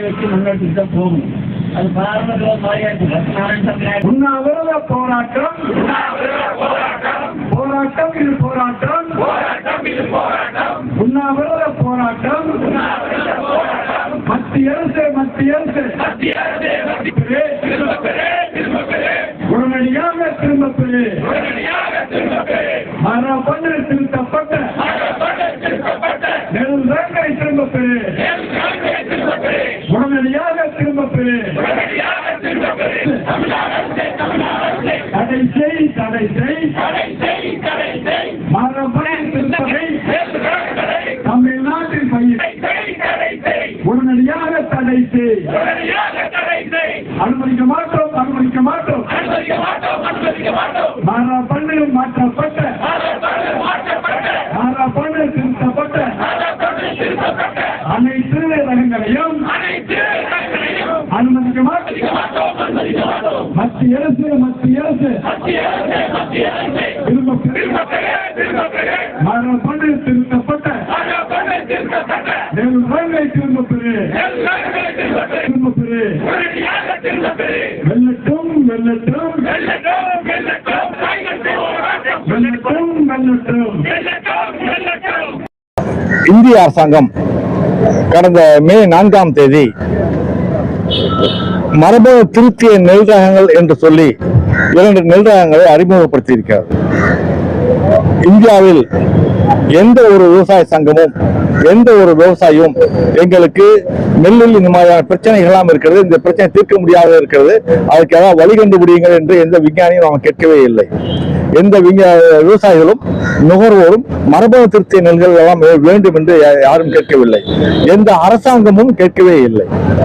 வச்சு முன்னெடுத்துட்டு தான் போகணும் அது பாரம்பரிய உண்ணாவிரத போராட்டம். போராட்டம். இது போராட்டம். உண்ணாவிரத போராட்டம். மத்திய அரசு மத்திய அரசு. உடனடியாக திரும்ப பெறு மரபணு திருத்தப்பட்ட. நெல்ரங்கை திரும்ப பெறு திரும்ப தடை செய் தடை செய். மரபணு திருத்தத்தை தமிழ்நாட்டில் பயிர். உடனடியாக தடை செய். அனுமதிக்க மாட்டோம் அனுமதிக்க மாட்டோம். மரபணு மாற்றப்பட்ட மரபணு திருத்தப்பட்ட அனைத்து ரகங்களையும் அனுமதிக்க மாட்டோம் மத்திய அரசு மத்திய அரசு. பெறு. மரபணு திருத்தப்பட்ட. நெல்ரங்கை திரும்ப பெறு. திரும்ப பெறு. வெள்ளட்டும் வெள்ளட்டும் வெள்ளட்டும் வெள்ளட்டும் இந்திய அரசாங்கம் கடந்த மே நான்காம் தேதி மரபணு திருத்திய நெல் ரகங்கள் என்று சொல்லி இரண்டு நெல் ரகங்களை அறிமுகப்படுத்தியிருக்கிறது இந்தியாவில் எந்த ஒரு விவசாய சங்கமும் எந்த ஒரு விவசாயியும் எங்களுக்கு நெல்லில் இந்த மாதிரியான பிரச்சனைகள்லாம் இருக்கிறது இந்த பிரச்சனை தீர்க்க முடியாத இருக்கிறது அதுக்கு ஏதாவது வழி கண்டுபிடிங்கள் என்று எந்த விஞ்ஞானியும் நாம் கேட்கவே இல்லை. எந்த விவசாயிகளும் நுகர்வோரும் மரபணு திருத்திய நெல்கள் எல்லாம் வேண்டும் என்று யாரும் கேட்கவில்லை. எந்த அரசாங்கமும் கேட்கவே இல்லை.